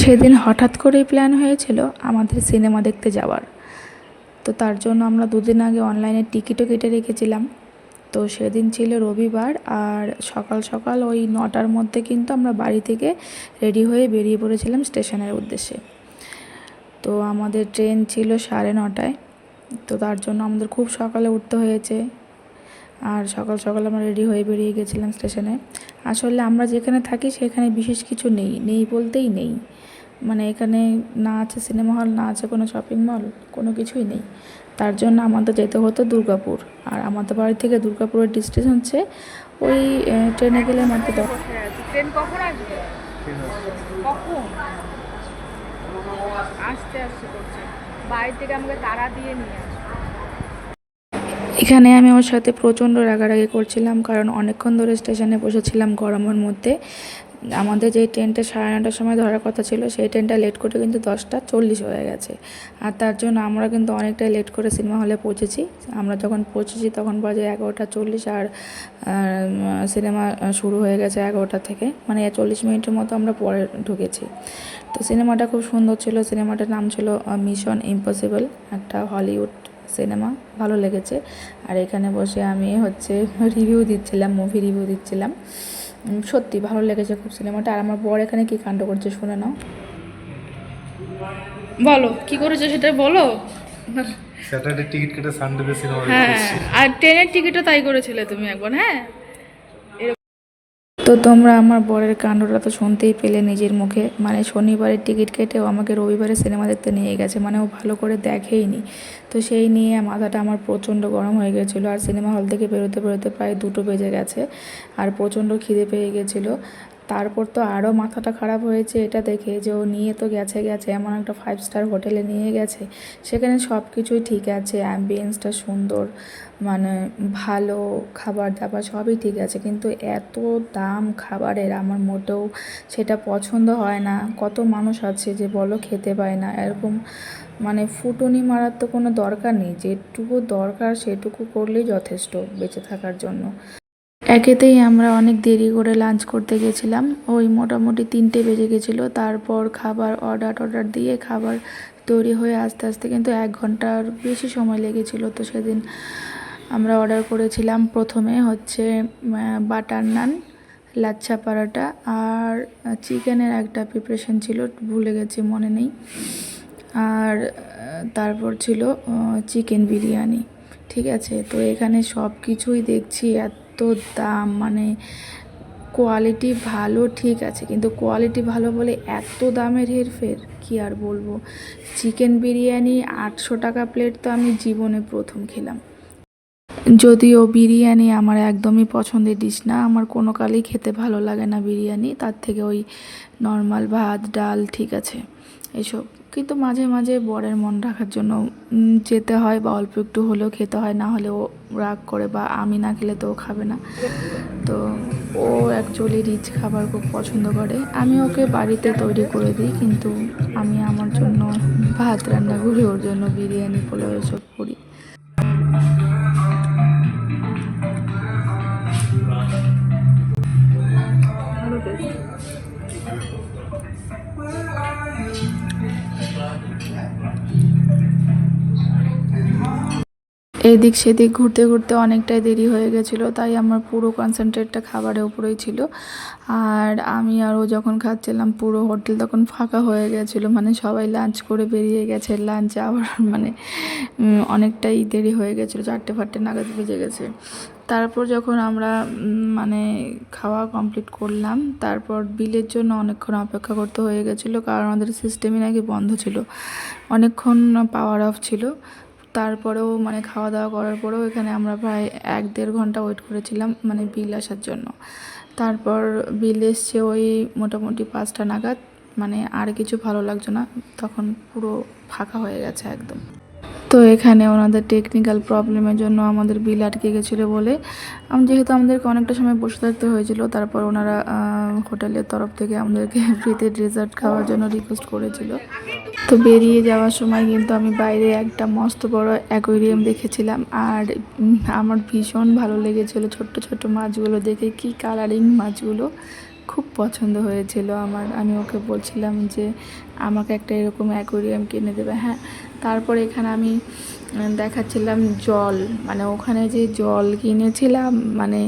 সেদিন হঠাৎ করেই প্ল্যান হয়েছিল আমাদের সিনেমা দেখতে যাওয়ার। তো তার জন্য আমরা দুদিন আগে অনলাইনে টিকিটও কেটে রেখেছিলাম। তো সেদিন ছিল রবিবার আর সকাল সকাল ওই নটার মধ্যে কিন্তু আমরা বাড়ি থেকে রেডি হয়ে বেরিয়ে পড়েছিলাম স্টেশনের উদ্দেশ্যে। তো আমাদের ট্রেন ছিল সাড়ে নটায়। তো তার জন্য আমাদের খুব সকালে উঠতে হয়েছে। আর সকাল সকাল আমরা রেডি হয়ে বেরিয়ে গেছিলাম স্টেশনে। আসলে আমরা যেখানে থাকি সেখানে বিশেষ কিছু নেই নেই বলতেই নেই। মানে এখানে না আছে সিনেমা হল না আছে কোনো শপিং মল কোনো কিছুই নেই। তার জন্য আমাদের যেতে হতো দুর্গাপুর। আর আমাদের বাড়ি থেকে দুর্গাপুরের ডিস্টেন্স হচ্ছে ওই ট্রেনে গেলে মাত্র দশ ট্রেন কখন আসবে? কখন? আসতে আসতে করছে। বাড়ি থেকে আমাকে তাড়া দিয়ে নিয়ে এখানে আমি ওর সাথে প্রচণ্ড রাগারাগি করছিলাম, কারণ অনেকক্ষণ ধরে স্টেশনে বসেছিলাম গরমের মধ্যে। আমাদের যে ট্রেনটা সাড়ে নটার সময় ধরার কথা ছিল, সেই ট্রেনটা লেট করে কিন্তু দশটা চল্লিশ হয়ে গেছে। আর তার জন্য আমরা কিন্তু অনেকটাই লেট করে সিনেমা হলে পৌঁছেছি। আমরা যখন পৌঁছেছি তখন বাজে এগারোটা চল্লিশ আর সিনেমা শুরু হয়ে গেছে এগারোটা থেকে। মানে চল্লিশ মিনিটের মতো আমরা পরে ঢুকেছি। তো সিনেমাটা খুব সুন্দর ছিল। সিনেমাটার নাম ছিল মিশন ইম্পসিবল একটা হলিউড সিনেমা ভালো লেগেছে। আর এখানে বসে আমি হচ্ছে রিভিউ দিচ্ছিলাম মুভি রিভিউ দিচ্ছিলাম। সত্যি ভালো লেগেছে খুব সিনেমাটা। আর আমার বর এখানে কি কাণ্ড করছে শুনে নাও। বলো কি করেছ সেটা বলো। স্যাটারডে টিকিট কেটে সানডে সিনেমা হ্যাঁ আর ট্রেনের টিকিটও তাই করেছিলে তুমি একবার হ্যাঁ? তো তোমরা আমার বরের কাণ্ডটা তো শুনতেই পেলে নিজের মুখে। মানে শনিবারের টিকিট কেটেও আমাকে রবিবারে সিনেমা দেখতে নিয়ে গেছে। মানে ও ভালো করে দেখেইনি। তো সেই নিয়ে মাথাটা আমার প্রচণ্ড গরম হয়ে গেছিল। আর সিনেমা হল থেকে বেরোতে বেরোতে প্রায় দুটো বেজে গেছে। আর প্রচণ্ড খিদে পেয়ে গেছিল। তারপর তো আরও মাথাটা খারাপ হয়েছে এটা দেখে যে ও নিয়ে তো গেছে গেছে, এমন একটা ফাইভ স্টার হোটেলে নিয়ে গেছে। সেখানে সব কিছুই ঠিক আছে অ্যাম্বিয়েন্সটা সুন্দর মানে ভালো খাবার দাবার সবই ঠিক আছে, কিন্তু এত দাম খাবারের আমার মোটেও সেটা পছন্দ হয় না। কত মানুষ আছে যে বলো খেতে পায় না, এরকম মানে ফুটুনি মারার তো কোনো দরকার নেই, যেটুকু দরকার সেটুকু করলেই যথেষ্ট বেঁচে থাকার জন্য। একেতেই আমরা অনেক দেরি করে লাঞ্চ করতে গেছিলাম। ওই মোটামুটি তিনটে বেজে গেছিল। তারপর খাবার অর্ডার অর্ডার দিয়ে খাবার তৈরি হয়ে আস্তে আস্তে কিন্তু এক ঘণ্টার বেশি সময় লেগেছিলো। তো সেদিন আমরা অর্ডার করেছিলাম প্রথমে হচ্ছে বাটার নান লাচ্ছা পরাটা আর চিকেনের একটা প্রিপারেশন ছিল, ভুলে গেছি, মনে নেই। আর তারপর ছিল চিকেন বিরিয়ানি। ঠিক আছে? তো এখানে সব কিছুই দেখছি এত দাম মানে কোয়ালিটি ভালো, ঠিক আছে। কিন্তু কোয়ালিটি ভালো বলে এত দামের হেরফের কি আর বলব? চিকেন বিরিয়ানি আটশো টাকা প্লেট তো আমি জীবনে প্রথম খেলাম। যদিও বিরিয়ানি আমার একদমই পছন্দের ডিশ না, আমার কোনো কালেই খেতে ভালো লাগে না বিরিয়ানি, তার থেকে ওই নর্মাল ভাত, ডাল, ঠিক আছে, এসব। কিন্তু মাঝে মাঝে বরের মন রাখার জন্য যেতে হয় বা অল্প একটু হলেও খেতে হয়, না হলে ও রাগ করে বা আমি না খেলে তো ও খাবে না। তো ও অ্যাকচুয়ালি রিচ খাবার খুব পছন্দ করে। আমি ওকে বাড়িতে তৈরি করে দিই, কিন্তু আমি আমার জন্য ভাত রান্না করি, ওর জন্য বিরিয়ানি পোলাও এসব করি। এদিক সেদিক ঘুরতে ঘুরতে অনেকটাই দেরি হয়ে গেছিল, তাই আমার পুরো কনসেন্ট্রেটটা খাবারের উপরেই ছিল। আর আমি আর ও যখন খাচ্ছিলাম, পুরো হোটেল তখন ফাঁকা হয়ে গেছিল মানে সবাই লাঞ্চ করে বেরিয়ে গেছে। লাঞ্চ আবার মানে অনেকটাই দেরি হয়ে গেছিল, চারটে ফারটে নাগাদ বেজে গেছে। তারপর যখন আমরা মানে খাওয়া কমপ্লিট করলাম, তারপর বিলের জন্য অনেকক্ষণ অপেক্ষা করতে হয়ে গেছিল, কারণ আমাদের সিস্টেমই নাকি বন্ধ ছিল। অনেকক্ষণ পাওয়ার অফ ছিল। তারপরেও মানে খাওয়া দাওয়া করার পরেও এখানে আমরা প্রায় এক দেড় ঘণ্টা ওয়েট করেছিলাম মানে বিল আসার জন্য। তারপর বিল এসছে ওই মোটামুটি পাঁচটা নাগাদ মানে আর কিছু ভালো লাগছে না, তখন পুরো ফাঁকা হয়ে গেছে একদম। তো এখানে ওনাদের টেকনিক্যাল প্রবলেমের জন্য আমাদের বিল আটকে গেছিল বলে। আম- যেহেতু আমাদেরকে অনেকটা সময় বসে থাকতে হয়েছিল, তারপর ওনারা হোটেলের তরফ থেকে আমাদেরকে ফ্রিতে ডেজার্ট খাওয়ার জন্য রিকোয়েস্ট করেছিল। তো বেরিয়ে যাওয়ার সময় কিন্তু আমি বাইরে একটা মস্ত বড় অ্যাকোয়ারিয়াম দেখেছিলাম, আর আমার ভীষণ ভালো লেগেছিলো ছোট্ট ছোট্ট মাছগুলো দেখে, কি কালারিং মাছগুলো। খুব পছন্দ হয়েছিল আমার। আমি ওকে বলছিলাম যে, আমাকে একটা এরকম অ্যাকোরিয়াম কিনে দেবে। হ্যাঁ তারপর এখানে আমি দেখাচ্ছিলাম জল। মানে ওখানে যে জল কিনেছিলাম মানে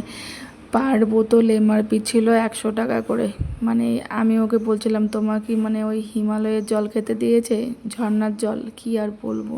পার বোতল এমআরপি ছিল একশো টাকা করে। মানে আমি ওকে বলছিলাম, তোমার কি মানে ওই হিমালয়ের জল খেতে দিয়েছে? ঝর্ণার জল? কি আর বলব?